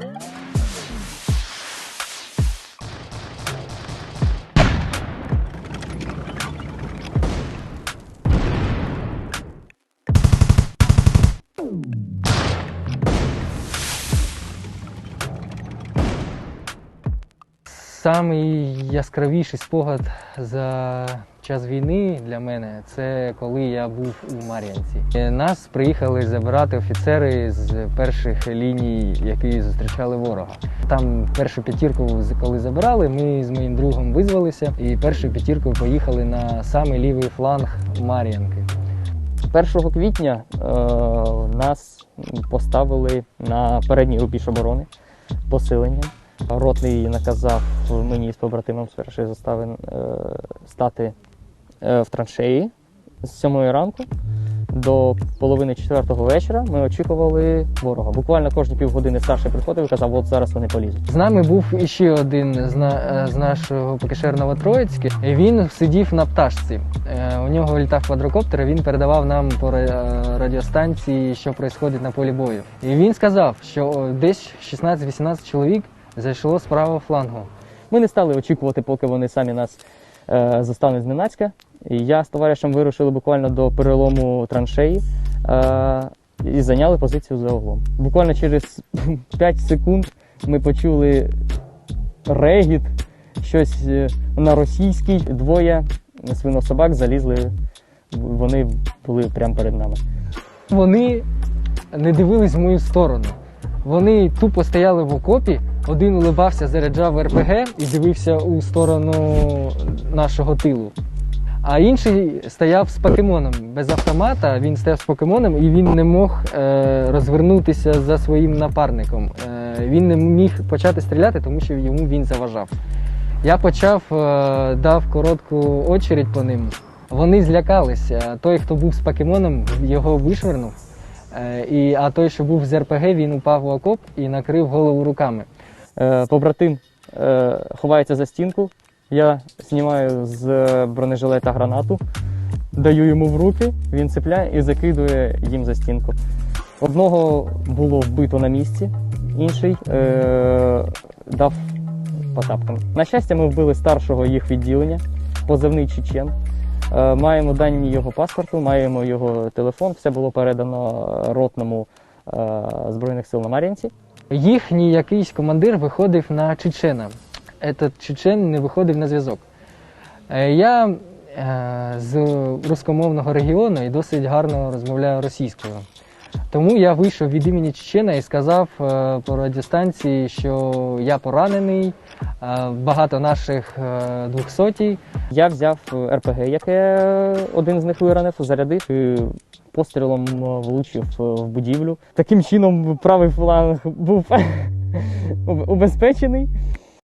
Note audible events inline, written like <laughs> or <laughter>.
Boom. Самий яскравіший спогад за час війни для мене це коли я був у Мар'янці. Е, Нас приїхали забирати офіцери з перших ліній, які зустрічали ворога. Там першу п'ятірку, коли забирали, ми з моїм другом визвалися і першою п'ятіркою поїхали на самий лівий фланг Мар'янки. 1 квітня е, нас поставили на передній рубіж оборони посиленням. Ротний наказав мені з побратимом з першої застави е, стати е, в траншеї з 7 ранку до половини 4 вечора. Ми очікували ворога. Буквально кожні півгодини старший приходив і казав, от зараз вони полізуть. З нами був іще один е, з нашого ПКШ Троїцьке. Він сидів на пташці. У нього літав квадрокоптер, і він передавав нам по радіостанції, що відбувається на полі бою. І він сказав, що десь 16-18 чоловік зайшло з правого флангу. Ми не стали очікувати, поки вони самі нас е, застануть зненацька. Я з товаришем вирушили буквально до перелому траншеї е, і зайняли позицію за углом. Буквально через <laughs> 5 секунд ми почули регіт, щось е, на російській. Двоє свинособак залізли. Вони були прямо перед нами. Вони не дивились в мою сторону. Вони тупо стояли в окопі, один улибався, заряджав РПГ і дивився у сторону нашого тилу. А інший стояв з покемоном без автомата. Він стояв з покемоном і він не мог е, розвернутися за своїм напарником. Е, він не міг почати стріляти, тому що йому він заважав. Я почав, е, дав коротку очередь по ним. Вони злякалися. Той, хто був з покемоном, його вишвернув. Е, і, а той, що був з РПГ, він упав в окоп і накрив голову руками. Е, Побратим е, ховається за стінку. Я знімаю з бронежилета гранату, даю йому в руки, він цепляє і закидує їм за стінку. Одного було вбито на місці, інший е, дав по тапкам. На щастя, ми вбили старшого їх відділення, позивний чечен. Е, маємо дані його паспорту, маємо його телефон. Все було передано ротному е, Збройних сил на Мар'їнці. Їхній якийсь командир виходив на чечена. Этот чечен не виходив на зв'язок. Е, Я е, з рускомовного регіону і досить гарно розмовляю російською. Тому я вийшов від імені Чечена і сказав е, по радіостанції, що я поранений, багато наших двохсотій. Я взяв РПГ, яке один з них виранив, зарядив і пострілом е, влучив е, в будівлю. Таким чином правий фланг був <laughs> убезпечений.